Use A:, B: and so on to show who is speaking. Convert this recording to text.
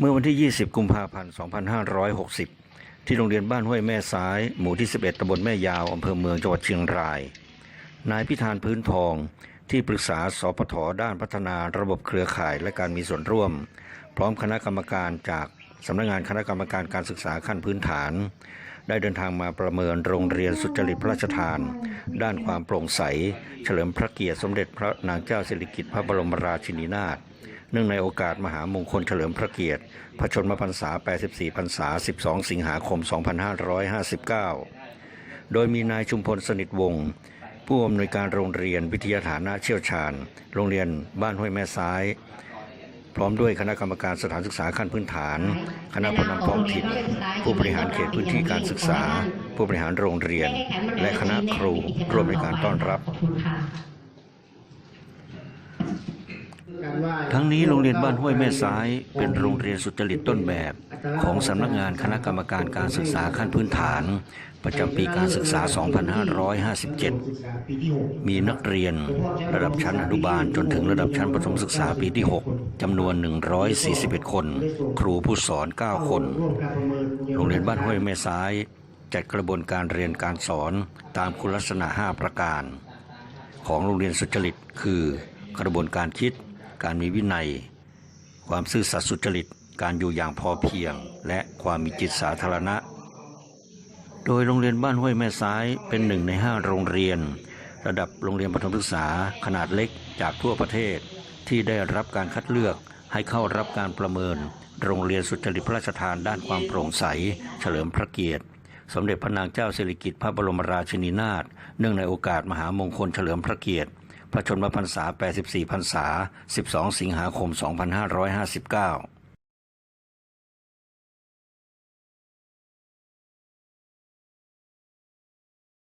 A: เมื่อวันที่ 20 กุมภาพันธ์ 2560 ที่โรงเรียนบ้านห้วยแม่ซ้าย หมู่ที่ 11ตำบลแม่ยาว อำเภอเมือง จังหวัดเชียงราย นายพิธานพื้นทอง ที่ปรึกษาสปทด้านพัฒนาระบบเครือข่ายและการมีส่วนร่วม พร้อมคณะกรรมการจากสำนักงานคณะกรรมการการศึกษาขั้นพื้นฐาน ได้เดินทางมาประเมินโรงเรียนสุจริตพระราชทาน ด้านความโปร่งใส เฉลิมพระเกียรติสมเด็จพระนางเจ้าสิริกิติ์พระบรมราชินีนาถเนื่องในโอกาสมหามงคลเฉลิมพระเกียรติ พระชนมพรรษา 84 พรรษา 12 สิงหาคม 2559 โดยมีนายชุมพลสนิทวงศ์ผู้อำนวยการโรงเรียนวิทยาฐานะเชี่ยวชาญ โรงเรียนบ้านห้วยแม่ซ้าย พร้อมด้วยคณะกรรมการสถานศึกษาขั้นพื้นฐาน คณะผู้นำท้องถิ่น ผู้บริหารเขตพื้นที่การศึกษา ผู้บริหารโรงเรียน และคณะครูร่วมในการต้อนรับ
B: ขอบคุณค่ะ
A: ทั้งนี้โรงเรียนบ้านห้วยแม่ซ้ายเป็นโรงเรียนสุจริตต้นแบบ ของสำนักงานคณะกรรมการการศึกษาขั้นพื้นฐาน ประจำปีการศึกษา 2557 มีนักเรียนระดับชั้นอนุบาลจนถึงระดับชั้นประถมศึกษาปีที่ 6จำนวน 141 คน ครูผู้สอน 9 คน โรงเรียนบ้านห้วยแม่ซ้ายจัดกระบวนการเรียนการสอนตามคุณลักษณะ 5 ประการ ของโรงเรียนสุจริตคือกระบวนการคิด การมีวินัย ความซื่อสัตย์สุจริต การอยู่อย่างพอเพียง และความมีจิตสาธารณะ โดยโรงเรียนบ้านห้วยแม่ซ้ายเป็นหนึ่งในห้าโรงเรียน ระดับโรงเรียนประถมศึกษาขนาดเล็กจากทั่วประเทศ ที่ได้รับการคัดเลือกให้เข้ารับการประเมิน โรงเรียนสุจริตพระราชทานด้านความโปร่งใส เฉลิมพระเกียรติสมเด็จพระนางเจ้าสิริกิติ์พระบรมราชินีนาถ เนื่องในโอกาสมหามงคลเฉลิมพระเกียรติ พระชนมพรรษา 84 พรรษา 12 สิงหาคม 2559